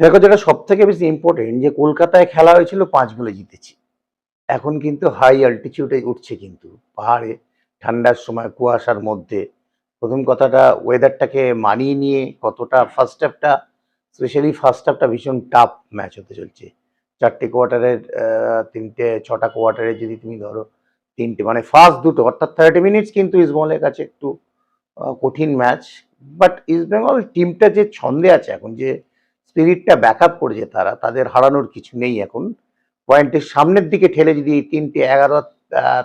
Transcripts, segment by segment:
দেখো যেটা সব থেকে বেশি ইম্পর্টেন্ট যে কলকাতায় খেলা হয়েছিল পাঁচ গোলে জিতেছি। এখন কিন্তু হাই অল্টিটিউডে উঠছে কিন্তু। পাহাড়ে, ঠান্ডার সময়, কুয়াশার মধ্যে। প্রথম কথাটা ওয়েদারটাকে মানিয়ে নিয়ে কতটা ফার্স্ট হাফটা স্পেশালি ফার্স্ট হাফটা ভীষণ টাফ ম্যাচ হতে চলছে। চারটে কোয়ার্টারের তিনটে, ছটা কোয়ার্টারে যদি তুমি ধরো, তিনটে মানে ফার্স্ট দুটো, অর্থাৎ থার্টি মিনিটস কিন্তু ইস্টবেঙ্গলের কাছে একটু কঠিন ম্যাচ বাট ইস্টবেঙ্গল টিমটা যে ছন্দে আছে এখন, যে স্পিরিটটা ব্যাক আপ করেছে তারা, তাদের হারানোর কিছু নেই এখন। পয়েন্টের সামনের দিকে ঠেলে যদি এই তিনটে এগারো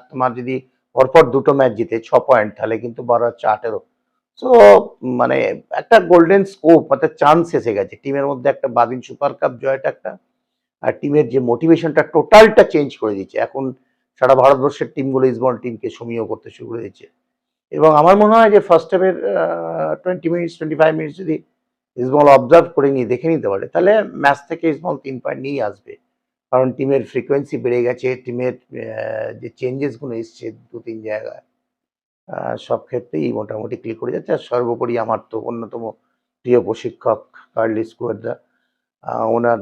তোমার যদি পরপর দুটো ম্যাচ জিতে, ছ পয়েন্ট, তাহলে কিন্তু বারো হচ্ছে আঠেরো সো মানে একটা গোল্ডেন স্কোপ অর্থাৎ চান্স এসে গেছে। টিমের মধ্যে একটা বাদিন সুপার কাপ জয়টা একটা, আর টিমের যে মোটিভেশনটা টোটালটা চেঞ্জ করে দিচ্ছে এখন সারা ভারতবর্ষের টিমগুলো ইসবল টিমকে সমীহ করতে শুরু করে দিচ্ছে এবং আমার মনে হয় যে ফার্স্ট হাফের twenty minutes twenty five minutes যদি ইসবল অবজার্ভ করে নিয়ে দেখে নিতে পারে। তাহলে ম্যাচ থেকে ইসবল তিন পয়েন্ট নিয়ে আসবে। কারণ টিমের ফ্রিকোয়েন্সি বেড়ে গেছে টিমের যে চেঞ্জেসগুলো এসছে দু তিন জায়গায় সব ক্ষেত্রেই মোটামুটি ক্লিক করে যাচ্ছে। আর সর্বোপরি আমার তো অন্যতম প্রিয় প্রশিক্ষক কার্লি স্কোয়ারদা ওনার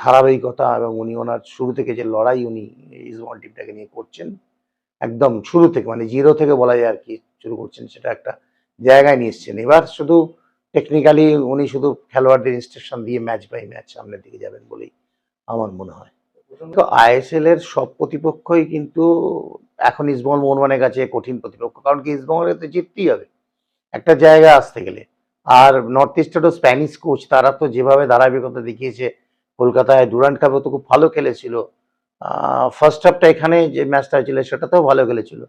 ধারাবাহিকতা এবং উনি ওনার শুরু থেকে যে লড়াই উনি ইসবল টিমটাকে নিয়ে করছেন, একদম শুরু থেকে মানে জিরো থেকে বলা যায় আর কি, শুরু করছেন, সেটা একটা জায়গায় নিয়ে এসছেন। এবার শুধু টেকনিক্যালি উনি শুধু খেলোয়াড়দের ইনস্ট্রাকশন দিয়ে ম্যাচ বাই ম্যাচ সামনের দিকে যাবেন বলেই আমার মনে হয়। আইএসএল এর সব প্রতিপক্ষই কিন্তু এখন ইসবল মোহনবানের কাছে কঠিন প্রতিপক্ষ, কারণ কি ইসবলের তো জিততেই হবে। একটা জায়গা আসতে গেলে। আর নর্থ ইস্টেরও স্প্যানিশ কোচ তারা তো যেভাবে ধারাবাহিকতা দেখিয়েছে, কলকাতায় ডুরান্ট কাপে তো খুব ভালো খেলেছিল। ফার্স্ট হাফটা এখানে যে ম্যাচটা হয়েছিল, সেটাতেও ভালো খেলেছিল।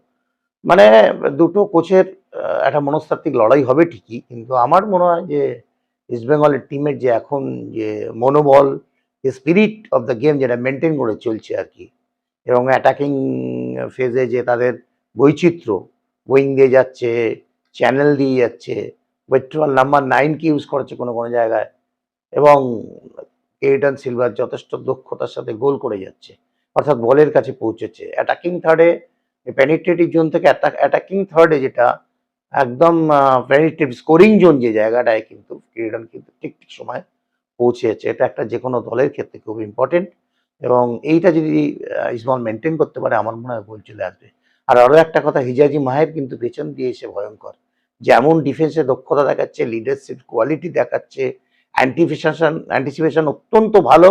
মানে দুটো কোচের একটা মনস্তাত্ত্বিক লড়াই হবে ঠিকই, কিন্তু আমার মনে হয় যে ইস্টবেঙ্গলের টিমের যে এখন যে মনোবল স্পিরিট অফ দ্য গেম যেটা মেনটেন করে চলছে আর কি, এবং অ্যাটাকিং ফেজে যে তাদের বৈচিত্র্য উইং দিয়ে যাচ্ছে চ্যানেল দিয়ে যাচ্ছে পেট্রোল নাম্বার নাইনকে ইউজ করেছে কোনো কোনো জায়গায়, এবং কেইটন সিলভার যথেষ্ট দক্ষতার সাথে গোল করে যাচ্ছে, অর্থাৎ বলের কাছে পৌঁছেছে। অ্যাটাকিং থার্ডে পেনিট্রেটিভ জোন থেকে অ্যাটাকিং থার্ডে যেটা একদম পেনিট্রেটিভ স্কোরিং জোন যে জায়গাটায় কিন্তু কেইটন কিন্তু ঠিক ঠিক সময় পৌঁছেছে। এটা একটা যে কোনো দলের ক্ষেত্রে খুব ইম্পর্টেন্ট এবং এইটা যদি ইসমাল মেনটেন করতে পারে, আমার মনে হয় গোল চলে আসবে। আর আরও একটা কথা, হিজাজি মাহের কিন্তু পেছন দিয়ে এসে ভয়ঙ্কর। যেমন ডিফেন্সে দক্ষতা দেখাচ্ছে লিডারশিপ কোয়ালিটি দেখাচ্ছে অ্যান্টিফিসেশন অ্যান্টিসিপেশন অত্যন্ত ভালো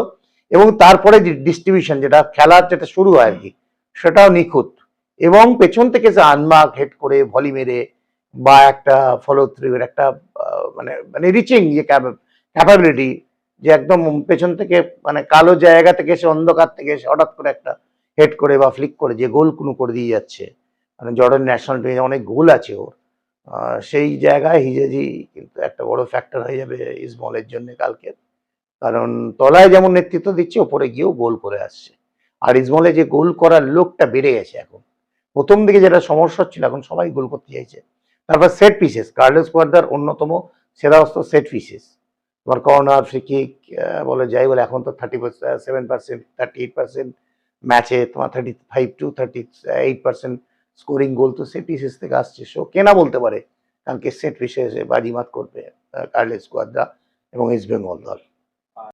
এবং তারপরে ডিস্ট্রিবিউশন যেটা খেলার যেটা শুরু হয় আর কি, সেটাও নিখুঁত এবং পেছন থেকে যে আনমার্ক হেড করে ভলি মেরে বা একটা ফলো থ্রু একটা মানে মানে রিচিং যে ক্যাপাবিলিটি যে একদম পেছন থেকে মানে কালো জায়গা থেকে এসে অন্ধকার থেকে এসে হঠাৎ করে একটা হেড করে বা ফ্লিক করে যে গোল কোনো করে দিয়ে যাচ্ছে। মানে জর্ডান ন্যাশনাল টিমে অনেক গোল আছে ওর। সেই জায়গায় হিজেজি কিন্তু একটা বড় ফ্যাক্টর হয়ে যাবে ইসমলের জন্য কালকে। কারণ তলায় যেমন নেতৃত্ব দিচ্ছে, ওপরে গিয়েও গোল করে আসছে। আর ইসমলে যে গোল করার লোকটা বেড়ে গেছে এখন। প্রথম দিকে যেটা সমস্যা ছিল এখন সবাই গোল করতে চাইছে। তারপর সেট পিসেস কার্লেস কোয়ার্দার অন্যতম সেরা অস্ত্র সেট পিসেস তোমার কর্নার ফ্রি কিক বলে যাই বলে, এখন তো thirty seven percent thirty eight percent ম্যাচে তোমার thirty five to thirty eight percent scoring goal তো সেট পিসেস থেকে আসছে। সো কেনা বলতে পারে কারণ কি সেট পিসেসে বাজিমাত করবে কার্লেস কোয়ার্দা এবং ইস্ট বেঙ্গল দল।